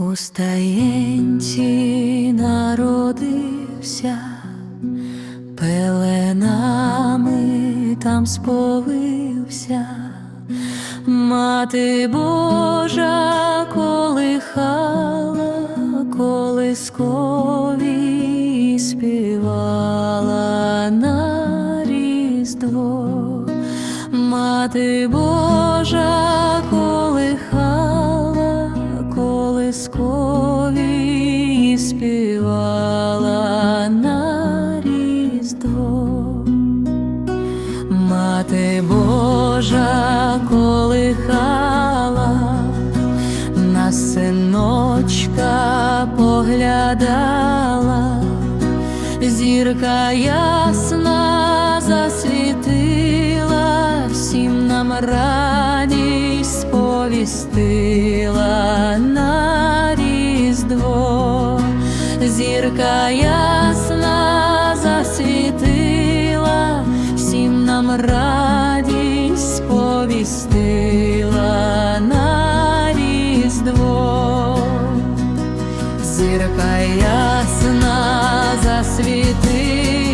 У стаєнці народився, пеленами там сповився, мати Божа колихала, колискові співала на різдво, мати Божа колихала, колискові співала на різдво. Мати Божа колихала, на синочка поглядала, зірка ясна засвітила, всім нам радість сповістила зірка ясна засвітила, всім нам радість сповістила на різдво. Зірка ясна засвітила,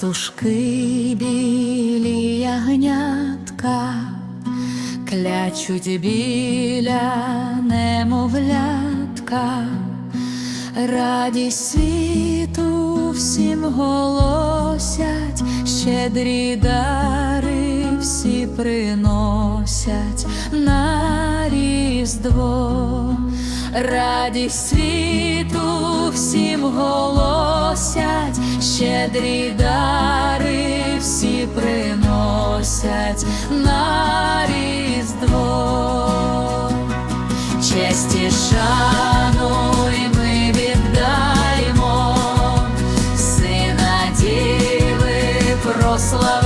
Пастушки білі ягнятка клячуть біля немовлятка, радість світу всім голосять, щедрі дари всі приносять на різдво радість світу всім голосять, щедрі дари всі приносять на різдво, честі шану. Слава